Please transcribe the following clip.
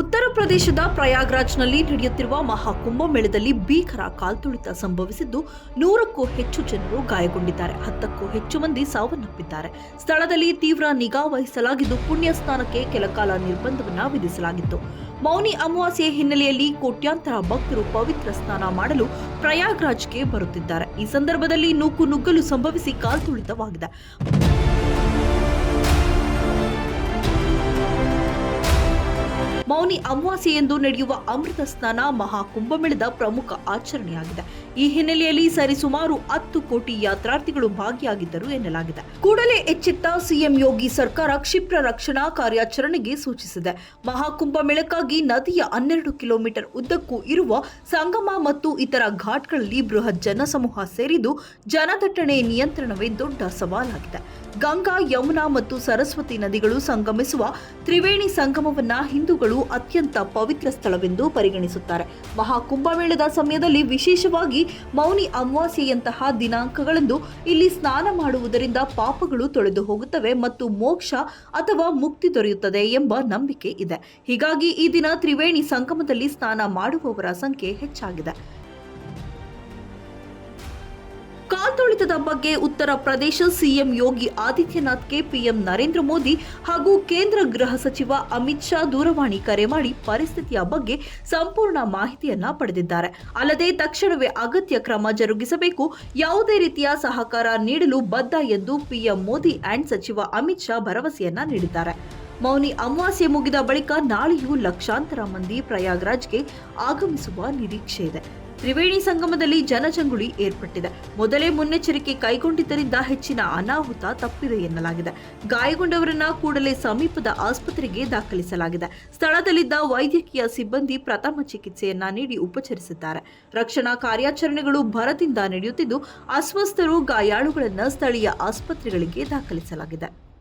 ಉತ್ತರ ಪ್ರದೇಶದ ಪ್ರಯಾಗ್ರಾಜ್ನಲ್ಲಿ ನಡೆಯುತ್ತಿರುವ ಮಹಾಕುಂಭಮೇಳದಲ್ಲಿ ಭೀಕರ ಕಾಲ್ತುಳಿತ ಸಂಭವಿಸಿದ್ದು ನೂರಕ್ಕೂ ಹೆಚ್ಚು ಜನರು ಗಾಯಗೊಂಡಿದ್ದಾರೆ. ಹತ್ತಕ್ಕೂ ಹೆಚ್ಚು ಮಂದಿ ಸಾವನ್ನಪ್ಪಿದ್ದಾರೆ. ಸ್ಥಳದಲ್ಲಿ ತೀವ್ರ ನಿಗಾ ವಹಿಸಲಾಗಿದ್ದು ಪುಣ್ಯ ಸ್ನಾನಕ್ಕೆ ಕೆಲಕಾಲ ನಿರ್ಬಂಧವನ್ನು ವಿಧಿಸಲಾಗಿತ್ತು. ಮೌನಿ ಅಮಾವಾಸ್ಯೆ ಹಿನ್ನೆಲೆಯಲ್ಲಿ ಕೋಟ್ಯಾಂತರ ಭಕ್ತರು ಪವಿತ್ರ ಸ್ನಾನ ಮಾಡಲು ಪ್ರಯಾಗ್ರಾಜ್ಗೆ ಬರುತ್ತಿದ್ದಾರೆ. ಈ ಸಂದರ್ಭದಲ್ಲಿ ನೂಕು ನುಗ್ಗಲು ಸಂಭವಿಸಿ ಕಾಲ್ತುಳಿತವಾಗಿದೆ. ಮೌನಿ ಅಮಾವಾಸ್ಯೆಯಂದು ನಡೆಯುವ ಅಮೃತ ಸ್ನಾನ ಮಹಾಕುಂಭಮೇಳದ ಪ್ರಮುಖ ಆಚರಣೆಯಾಗಿದೆ. ಈ ಹಿನ್ನೆಲೆಯಲ್ಲಿ ಸರಿಸುಮಾರು ಹತ್ತು ಕೋಟಿ ಯಾತ್ರಾರ್ಥಿಗಳು ಭಾಗಿಯಾಗಿದ್ದರು ಎನ್ನಲಾಗಿದೆ. ಕೂಡಲೇ ಎಚ್ಚೆತ್ತ ಸಿಎಂ ಯೋಗಿ ಸರ್ಕಾರ ಕ್ಷಿಪ್ರ ರಕ್ಷಣಾ ಕಾರ್ಯಾಚರಣೆಗೆ ಸೂಚಿಸಿದೆ. ಮಹಾಕುಂಭಮೇಳಕ್ಕಾಗಿ ನದಿಯ ಹನ್ನೆರಡು ಕಿಲೋಮೀಟರ್ ಉದ್ದಕ್ಕೂ ಇರುವ ಸಂಗಮ ಮತ್ತು ಇತರ ಘಾಟ್ಗಳಲ್ಲಿ ಬೃಹತ್ ಜನಸಮೂಹ ಸೇರಿದ್ದು ಜನದಟ್ಟಣೆ ನಿಯಂತ್ರಣವೇ ದೊಡ್ಡ ಸವಾಲಾಗಿದೆ. ಗಂಗಾ, ಯಮುನಾ ಮತ್ತು ಸರಸ್ವತಿ ನದಿಗಳು ಸಂಗಮಿಸುವ ತ್ರಿವೇಣಿ ಸಂಗಮವನ್ನ ಹಿಂದೂಗಳು ಅತ್ಯಂತ ಪವಿತ್ರ ಸ್ಥಳವೆಂದು ಪರಿಗಣಿಸುತ್ತಾರೆ. ಮಹಾಕುಂಭಮೇಳದ ಸಮಯದಲ್ಲಿ ವಿಶೇಷವಾಗಿ ಮೌನಿ ಅಮಾವಾಸ್ಯೆಯಂತಹ ದಿನಾಂಕಗಳಂದು ಇಲ್ಲಿ ಸ್ನಾನ ಮಾಡುವುದರಿಂದ ಪಾಪಗಳು ತೊಳೆದು ಹೋಗುತ್ತವೆ ಮತ್ತು ಮೋಕ್ಷ ಅಥವಾ ಮುಕ್ತಿ ದೊರೆಯುತ್ತದೆ ಎಂಬ ನಂಬಿಕೆ ಇದೆ. ಹೀಗಾಗಿ ಈ ದಿನ ತ್ರಿವೇಣಿ ಸಂಗಮದಲ್ಲಿ ಸ್ನಾನ ಮಾಡುವವರ ಸಂಖ್ಯೆ ಹೆಚ್ಚಾಗಿದೆ. ಕಾಲ್ತುಳಿತದ ಬಗ್ಗೆ ಉತ್ತರ ಪ್ರದೇಶ ಸಿಎಂ ಯೋಗಿ ಆದಿತ್ಯನಾಥ್ಗೆ ಪಿಎಂ ನರೇಂದ್ರ ಮೋದಿ ಹಾಗೂ ಕೇಂದ್ರ ಗೃಹ ಸಚಿವ ಅಮಿತ್ ಶಾ ದೂರವಾಣಿ ಕರೆ ಮಾಡಿ ಪರಿಸ್ಥಿತಿಯ ಬಗ್ಗೆ ಸಂಪೂರ್ಣ ಮಾಹಿತಿಯನ್ನ ಪಡೆದಿದ್ದಾರೆ. ಅಲ್ಲದೆ ತಕ್ಷಣವೇ ಅಗತ್ಯ ಕ್ರಮ ಜರುಗಿಸಬೇಕು, ಯಾವುದೇ ರೀತಿಯ ಸಹಕಾರ ನೀಡಲು ಬದ್ಧ ಎಂದು ಪಿಎಂ ಮೋದಿ ಅಂಡ್ ಸಚಿವ ಅಮಿತ್ ಶಾ ಭರವಸೆಯನ್ನ ನೀಡಿದ್ದಾರೆ. ಮೌನಿ ಅಮಾವಾಸ್ಯೆ ಮುಗಿದ ಬಳಿಕ ನಾಳೆಯೂ ಲಕ್ಷಾಂತರ ಮಂದಿ ಪ್ರಯಾಗ್ರಾಜ್ಗೆ ಆಗಮಿಸುವ ನಿರೀಕ್ಷೆ ಇದೆ. ತ್ರಿವೇಣಿ ಸಂಗಮದಲ್ಲಿ ಜನಜಂಗುಳಿ ಏರ್ಪಟ್ಟಿದೆ. ಮೊದಲೇ ಮುನ್ನೆಚ್ಚರಿಕೆ ಕೈಗೊಂಡಿದ್ದರಿಂದ ಹೆಚ್ಚಿನ ಅನಾಹುತ ತಪ್ಪಿದೆ ಎನ್ನಲಾಗಿದೆ. ಗಾಯಗೊಂಡವರನ್ನ ಕೂಡಲೇ ಸಮೀಪದ ಆಸ್ಪತ್ರೆಗೆ ದಾಖಲಿಸಲಾಗಿದೆ. ಸ್ಥಳದಲ್ಲಿದ್ದ ವೈದ್ಯಕೀಯ ಸಿಬ್ಬಂದಿ ಪ್ರಥಮ ಚಿಕಿತ್ಸೆಯನ್ನ ನೀಡಿ ಉಪಚರಿಸಿದ್ದಾರೆ. ರಕ್ಷಣಾ ಕಾರ್ಯಾಚರಣೆಗಳು ಭರದಿಂದ ನಡೆಯುತ್ತಿದ್ದು, ಅಸ್ವಸ್ಥರು ಗಾಯಾಳುಗಳನ್ನು ಸ್ಥಳೀಯ ಆಸ್ಪತ್ರೆಗಳಿಗೆ ದಾಖಲಿಸಲಾಗಿದೆ.